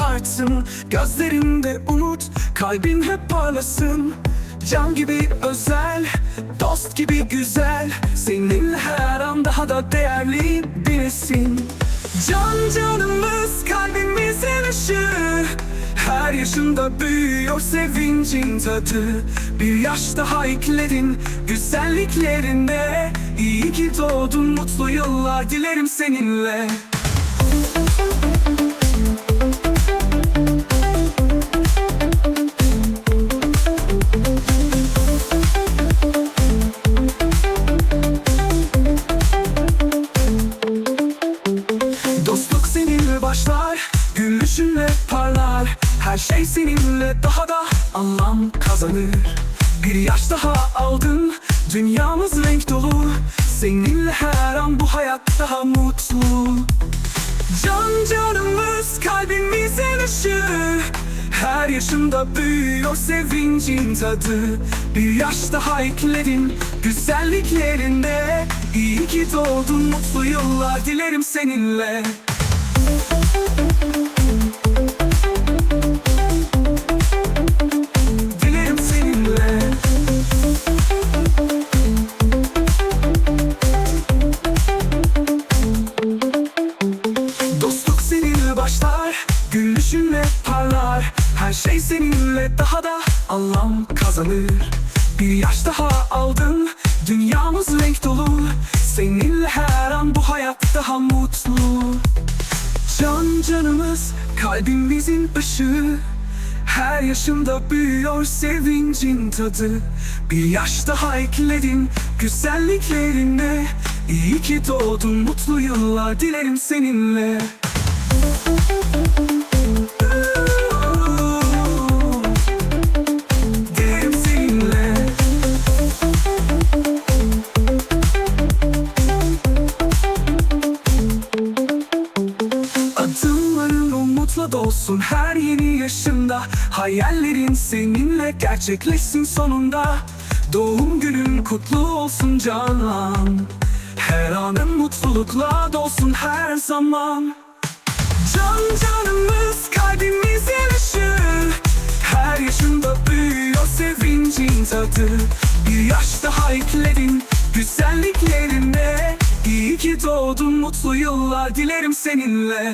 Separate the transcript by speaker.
Speaker 1: artsın. Gözlerinde umut kalbin hep parlasın. Can gibi özel Dost gibi güzel. Seninle her an daha da değerli birisin. Can canımız kalbimizin ışığı. Her yaşında büyüyor sevincin tadı. Bir yaş daha ekledin güzelliklerine. İyi ki doğdun mutlu yıllar dilerim seninle Seninle başlar, gülüşünle parlar. Her şey seninle daha da anlam kazanır. Bir yaş daha aldın, dünyamız renk dolu. Seninle her an bu hayat daha mutlu. Can canımız kalbimizin ışığı. Her yaşında büyüyor sevincin tadı. Bir yaş daha ekledin güzelliklerinde. İyi ki doğdun mutlu yıllar dilerim seninle Her şey seninle daha da anlam kazanır. Bir yaş daha aldın, dünyamız renk dolu. Seninle her an bu hayat daha mutlu. Can canımız, kalbimizin ışığı. Her yaşında büyüyor sevincin tadı. Bir yaş daha ekledin güzelliklerine. İyi ki doğdun mutlu yıllar dilerim seninle. Dilerim umutla dolsun her yeni yaşında Hayallerin seninle gerçekleşsin sonunda. Doğum günün kutlu olsun canan. Her anın mutlulukla dolsun her zaman. Can canımız kalbimizin ışığı Her yaşında büyüyor sevincin tadı. Bir yaş daha ekledin güzelliklerine. İyi ki doğdun mutlu yıllar dilerim seninle